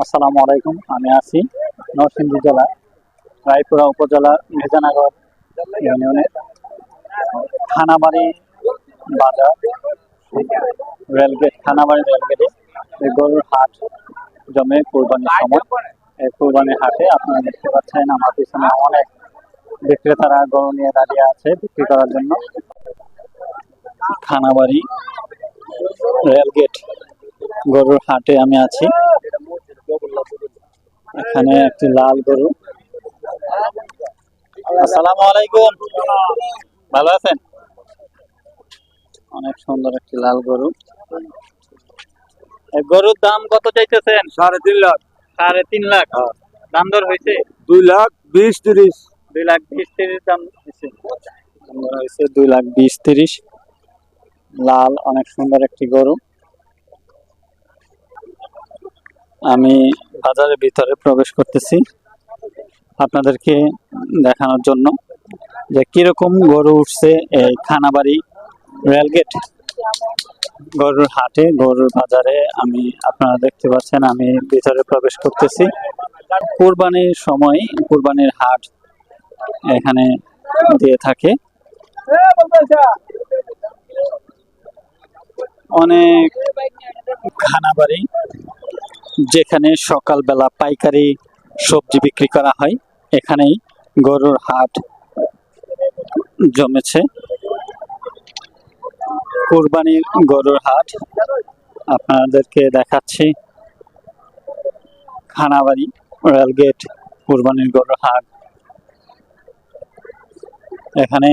আসসালামু আলাইকুম, আমি আছি নরসিংদী জেলা, রায়পুরা উপজেলার মেজানগর ইউনিয়নের থানাবাড়ি বাজার। রেলগেট, থানাবাড়ি রেলগেটে গরুর হাট জমে কোরবানির সময়। এই কোরবানির হাটে আপনারা দেখতে পাচ্ছেন, আমার পিছনে অনেক বিক্রেতারা গরু নিয়ে দাঁড়িয়ে আছে বিক্রি করার জন্য। থানাবাড়ি রেলগেট গরুর হাটে আমি আছি। এখানে একটি লাল গরু। আসসালামু আলাইকুম। ভালো আছেন? অনেক সুন্দর একটি লাল গরু। এই গরুর দাম কত চাইতেছেন? সাড়ে তিন লাখ। সাড়ে তিন লাখ। দাম দর হয়েছে? দুই লাখ বিশ তিরিশ। দুই লাখ বিশ তিরিশ দাম হয়েছে। হয়েছে দুই লাখ বিশ তিরিশ। লাল অনেক সুন্দর একটি গরু। আমি বাজারের ভিতরে প্রবেশ করতেছি আপনাদেরকে দেখানোর জন্য যে কীরকম গরু উঠছে এই খানাবাড়ি রেলগেট। গরুর হাটে, গরুর বাজারে আমি, আপনারা দেখতে পাচ্ছেন আমি ভিতরে প্রবেশ করতেছি। কুরবানির সময়, কুরবানির হাট এখানে দিয়ে থাকে। অনেক খানাবাড়ি যেখানে সকালবেলা পাইকারি সবজি বিক্রি করা হয়, এখানেই গরুর হাট জমেছে। কুরবানির গরুর হাট, আপনাদেরকে দেখাচ্ছি। খানাবাড়ি রেলগেট কুরবানির গরুর হাট। এখানে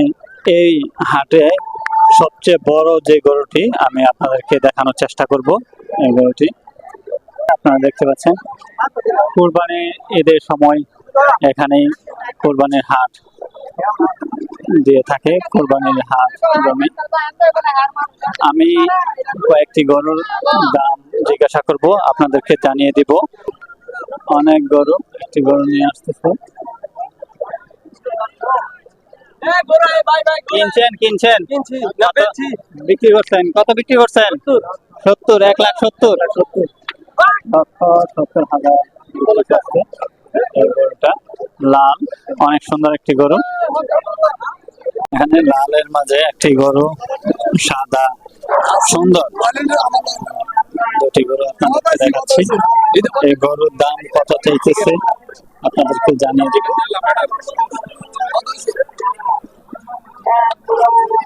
এই হাটে সবচেয়ে বড় যে গরুটি আমি আপনাদেরকে দেখানোর চেষ্টা করব, এই গরুটি। আপনারা দেখতে পাচ্ছেন। কুরবানি ঈদের সময় এখানে কোরবানির হাট দিয়ে থাকে কুরবানির হাট জমি। আমি কয়েকটি গরুর দাম জিজ্ঞাসা করব আপনাদেরকে জানিয়ে দিব। অনেক গরু একটি গরু নিয়ে আসতেছে। কিনছেন কিনছেন? কত বিক্রি করছেন কত বিক্রি করছেন? সত্তর এক লাখ সত্তর। লাল অনেক সুন্দর একটি গরু। এখানে লালের মাঝে একটি গরু, সাদা, সুন্দর। দুটি গরু আপনাদেরকে দেখাচ্ছি। এই গরুর দাম কত চাইতেছে, আপনাদেরকে জানিয়ে দিব।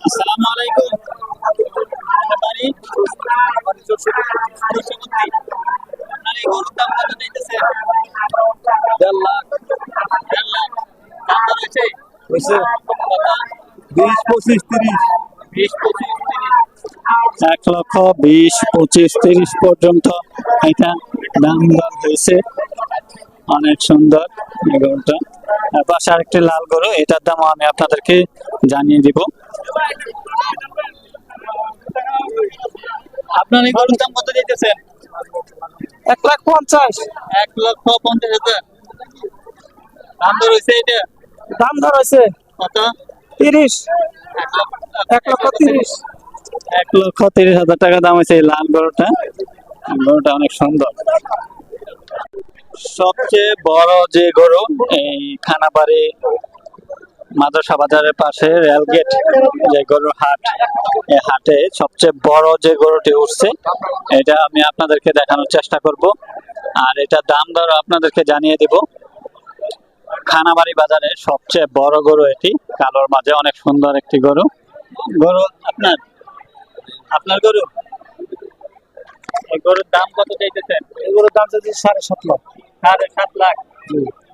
আসসালামু আলাইকুম। এক লক্ষ বিশ পঁচিশ তিরিশ পর্যন্ত এটা দাম দর হয়েছে। অনেক সুন্দর এই গরুটা। পাশে আরেকটি লাল গরু, এটার দাম আমি আপনাদেরকে জানিয়ে দিব। আপনার এই গরুর দাম কত দিতেছেন? এক লাখ পঞ্চাশ। এক লক্ষ পঞ্চাশ হাজার। দাম দর হয়েছে এটা দাম ধরেছে কত? তিরিশ। এক লক্ষ এক লক্ষ তিরিশ। এক লক্ষ তিরিশ হাজার টাকা দাম হয়েছে এই লাল গরুটা। গরুটা অনেক সুন্দর। সবচেয়ে বড় যে গরু এই খানাবাড়ি মাদ্রাসা বাজারের পাশে রেলগেট যে গরুর হাট এই হাটে সবচেয়ে বড় যে গরুটি উঠছে এটা আমি আপনাদেরকে দেখানোর চেষ্টা করব। আর এটা দাম দর আপনাদেরকে জানিয়ে দিব। খানাবাড়ি বাজারে সবচেয়ে বড় গরু এটি কালোর মাঝে অনেক সুন্দর একটি গরু। গরু আপনার? আপনার গরু? গরুর দাম কত চাইতেছেন? গরুর দাম চাইছে সাড়ে সাত লাখ। সাড়ে সাত লাখ।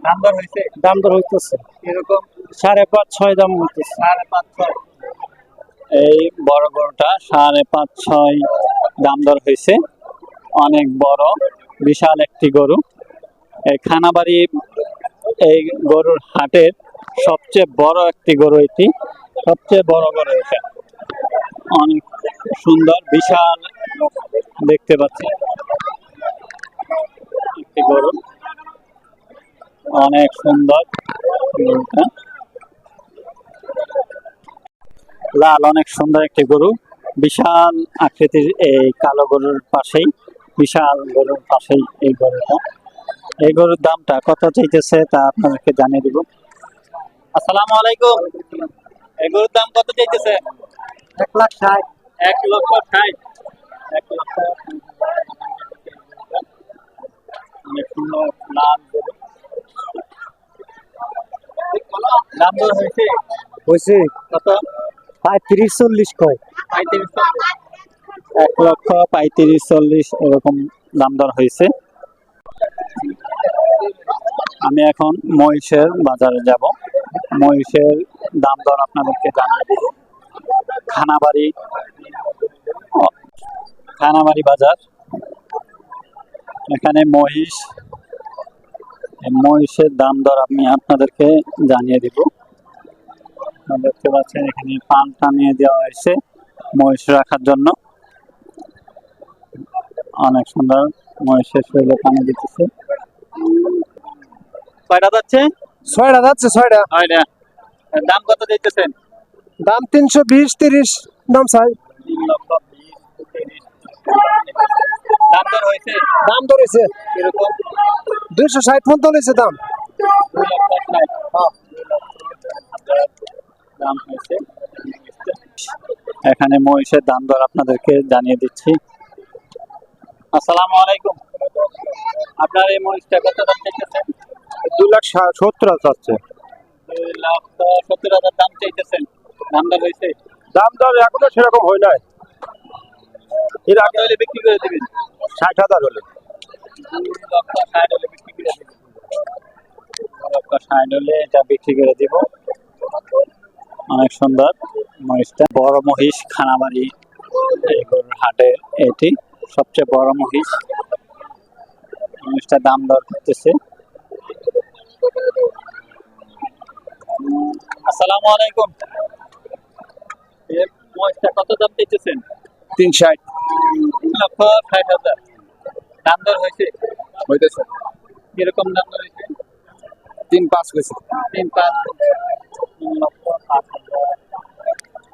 দাম দর হয়েছে দাম দর হইতেছে। এরকম সাড়ে পাঁচ ছয় দাম হইতেছে সাড়ে পাঁচ ছয়। এই বড় গরুটা সাড়ে পাঁচ ছয় দাম দর হয়েছে। অনেক বড় বিশাল একটি গরু। এই খানাবাড়ি এই গরুর হাটের সবচেয়ে বড় একটি গরু এটি। সবচেয়ে বড় গরু এটা। অনেক সুন্দর বিশাল দেখতে পাচ্ছি। একটি গরু। অনেক সুন্দর গরুটা। লাল অনেক সুন্দর একটি গরু। বিশাল আকৃতির এই কালো গরুর পাশেই বিশাল গরুর পাশেই এই গরুটা। এই গরুর দামটা কত চাইতেছে তা আপনাদেরকে জানিয়ে দিব। আসসালামু আলাইকুম। এই গরুর দাম কত চাইতেছে? এক লাখ ষাট। এক লক্ষ ষাট। এক লক্ষ অনেক সুন্দর লাল গরু। দাম হয়েছে? হয়েছে। কত? পঁয়ত্রিশ চল্লিশ কয়? এক লক্ষ পঁয়ত্রিশ চল্লিশ এরকম দাম দর হয়েছে। আমি এখন মহিষের বাজারে যাব। মহিষের দাম দর আপনাদেরকে জানিয়ে দেব। খানাবাড়ি খানাবাড়ি বাজার। এখানে মহিষ মহিষের দাম দর আমি আপনাদেরকে জানিয়ে দিব। আপনারা দেখতে পাচ্ছেন এখানে পান টানিয়ে দেওয়া হয়েছে মহিষ রাখার জন্য। অনেক সুন্দর মহিষের শরীরে পানি দিতেছে। কয়টা যাচ্ছে? ছয়টা যাচ্ছে ছয়টা। ছয়টা। দাম কত দিতেছেন? দাম তিনশো বিশ তিরিশ দাম চাই। দাম দর হয়েছে? দাম ধরেছে দুইশো ষাট মতো হয়েছে দাম দুই লক্ষ ষাট দুই লক্ষ হাজার দাম হয়েছে। এখানে মহিষের দাম দর আপনাদেরকে জানিয়ে দিচ্ছি। আসসালামু আলাইকুম। আপনার এই মহিষটা কত দাম চাইতেছেন? দু লাখ সত্তর দুই লাখ সত্তর হাজার দাম চাইতেছেন। দাম দর হয়েছে? দাম দর এখনও সেরকম হয় নাই। এর আগে হলে বিক্রি করে দিবেন? ষাট হাজার হলে। ষাট হলে বিক্রি করে দিবেন। ষাট হলে এটা বিক্রি করে দিব। অনেক সুন্দর মহিষটা। বড় মহিষ খানাবাড়ি এই গরুর হাটে এটি সবচেয়ে বড় মহিষ। মহিষটার দাম দর করতেছে। আসসালামু আলাইকুম। মহিষটা কত দাম দিতেছেন? তিন ষাট। তিন লক্ষ ষাট হাজার। দাম দর হয়েছে? হইতেছে। কীরকম দাম দর হয়েছে? তিন পাঁচ হয়েছে। তিন পাঁচ তিন লক্ষ পাঁচ হাজার বলছে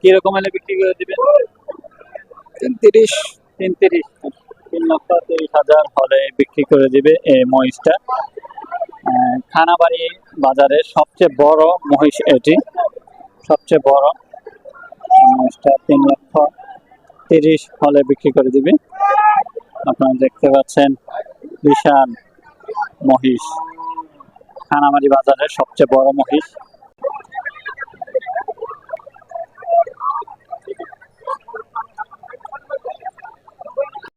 কীরকম হলে বিক্রি করে দিবেন? তিরিশ তিনত্রিশ। তিন লক্ষ তিরিশ হাজার হলে বিক্রি করে দিবে এই মহিষটা। খানাবাড়ি বাজারের সবচেয়ে বড় মহিষ এটি। সবচেয়ে বড় মহিষটা তিন লক্ষ তিরিশ হলে বিক্রি করে দিবে। আপনারা দেখতে পাচ্ছেন বিশাল মহিষ। খানামারি বাজারের সবচেয়ে বড় মহিষ।